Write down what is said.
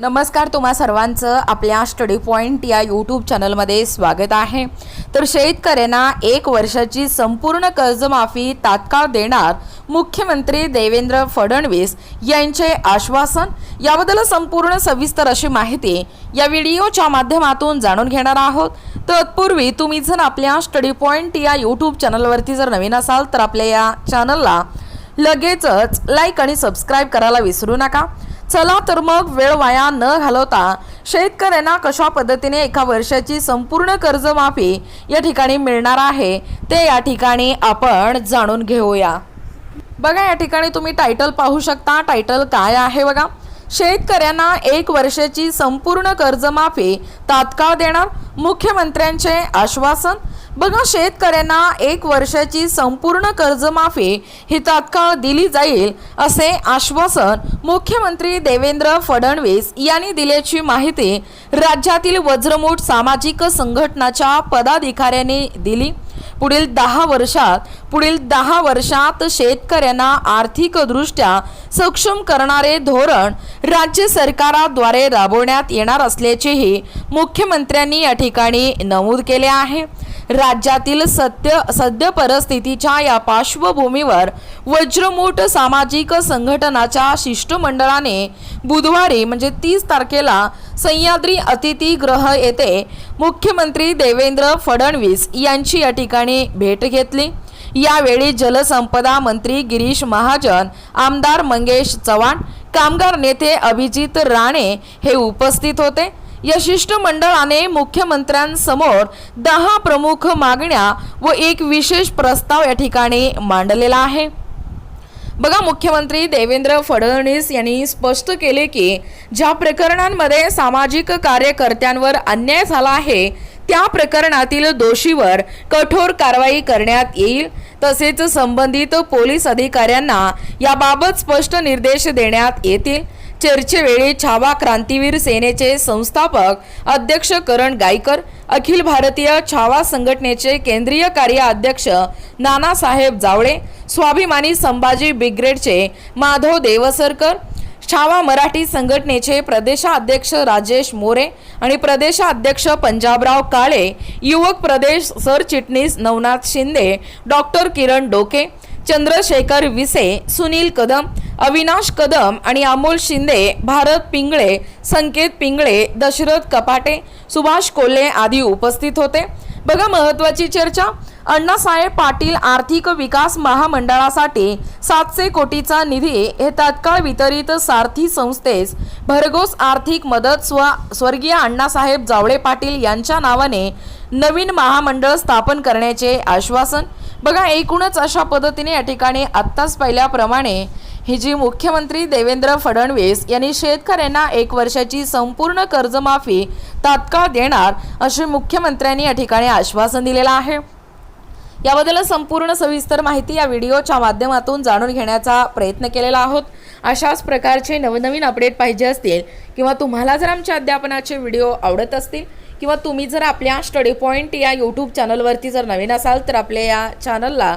नमस्कार तुम्हा सर्वांचं आपल्या स्टडी पॉईंट या यूट्यूब चॅनलमध्ये स्वागत आहे. तर शेतकऱ्यांना एक वर्षाची संपूर्ण कर्जमाफी तात्काळ देणार मुख्यमंत्री देवेंद्र फडणवीस यांचे आश्वासन याबद्दल संपूर्ण सविस्तर अशी माहिती या व्हिडिओच्या माध्यमातून जाणून घेणार आहोत. तत्पूर्वी तुम्ही जर आपल्या स्टडी पॉईंट या यूट्यूब चॅनलवरती जर नवीन असाल तर आपल्या या चॅनलला लगेचच लाईक आणि सबस्क्राईब करायला विसरू नका. चला तर मग वेळ वाया न घालवता शेतकऱ्यांना कशा पद्धतीने एका वर्षाची संपूर्ण कर्जमाफी या ठिकाणी मिळणार आहे ते या ठिकाणी आपण जाणून घेऊया. बघा या ठिकाणी तुम्ही टायटल पाहू शकता. टायटल काय आहे बघा? शेतकऱ्यांना एक वर्षाची संपूर्ण कर्जमाफी तात्काळ देणार मुख्यमंत्र्यांचे आश्वासन बघा शेतकऱ्यांना एक वर्षाची संपूर्ण कर्जमाफी ही तात्काळ दिली जाईल असे आश्वासन मुख्यमंत्री देवेंद्र फडणवीस यांनी दिल्याची माहिती राज्यातील वज्रमूठ सामाजिक संघटनाच्या पदाधिकाऱ्यांनी दिली. पुढील दहा वर्षात पुढील दहा वर्षात शेतकऱ्यांना आर्थिकदृष्ट्या सक्षम करणारे धोरण राज्य सरकाराद्वारे राबवण्यात येणार असल्याचेही मुख्यमंत्र्यांनी या ठिकाणी नमूद केले आहे. राज्यातील सत्य सद्य परिस्थितीच्या या पार्श्वभूमीवर वज्रमूठ सामाजिक संघटनाच्या शिष्टमंडळाने बुधवारी म्हणजे तीस तारखेला सह्याद्री अतिथीगृह येथे मुख्यमंत्री देवेंद्र फडणवीस यांची या ठिकाणी भेट घेतली. यावेळी जलसंपदा मंत्री गिरीश महाजन आमदार मंगेश चव्हाण कामगार नेते अभिजित राणे हे उपस्थित होते. या शिष्टमंडळाने मुख्यमंत्र्यांसमोर दहा प्रमुख मागण्या व एक विशेष प्रस्ताव या ठिकाणी मांडलेला आहे. बघा मुख्यमंत्री देवेंद्र फडणवीस यांनी स्पष्ट केले की ज्या प्रकरणांमध्ये सामाजिक कार्यकर्त्यांवर अन्याय झाला आहे त्या प्रकरणातील दोषीवर कठोर कारवाई करण्यात येईल. तसेच संबंधित पोलीस अधिकाऱ्यांना याबाबत स्पष्ट निर्देश देण्यात येतील. चर्चेवेळी छावा क्रांतीवीर सेनेचे संस्थापक अध्यक्ष करण गायकर अखिल भारतीय छावा संघटनेचे केंद्रीय कार्य अध्यक्ष नानासाहेब जावळे स्वाभिमानी संभाजी ब्रिगेडचे माधव देवसरकर छावा मराठी संघटनेचे प्रदेशाध्यक्ष राजेश मोरे आणि प्रदेशाध्यक्ष पंजाबराव काळे युवक प्रदेश सरचिटणीस नवनाथ शिंदे डॉक्टर किरण डोके चंद्रशेखर विसे सुनील कदम अविनाश कदम आणि अमोल शिंदे भारत पिंगळे संकेत पिंगळे दशरथ कपाटे सुभाष कोल्हे आदी उपस्थित होते. बघा महत्वाची चर्चा. अण्णासाहेब पाटील आर्थिक विकास महामंडळासाठी सातशे कोटीचा निधी हे तात्काळ वितरित सारथी संस्थेस भरघोस आर्थिक मदत स्व स्वर्गीय अण्णासाहेब जावळे पाटील यांच्या नावाने नवीन महामंडळ स्थापन करण्याचे आश्वासन. बघा एकूणच अशा पद्धतीने या ठिकाणी आत्ताच पाहिल्याप्रमाणे ही जी मुख्यमंत्री देवेंद्र फडणवीस यांनी शेतकऱ्यांना एक वर्षाची संपूर्ण कर्जमाफी तात्काळ देणार असे मुख्यमंत्र्यांनी या ठिकाणी आश्वासन दिलेलं आहे. याबद्दल संपूर्ण सविस्तर माहिती या व्हिडिओच्या माध्यमातून जाणून घेण्याचा प्रयत्न केलेला आहोत. अशाच प्रकारचे नवनवीन अपडेट पाहिजे असतील किंवा तुम्हाला जर आमच्या अध्यापनाचे व्हिडिओ आवडत असतील किंवा तुम्ही जर आपल्या स्टडी पॉईंट या यूट्यूब चॅनलवरती जर नवीन असाल तर आपल्या या चॅनलला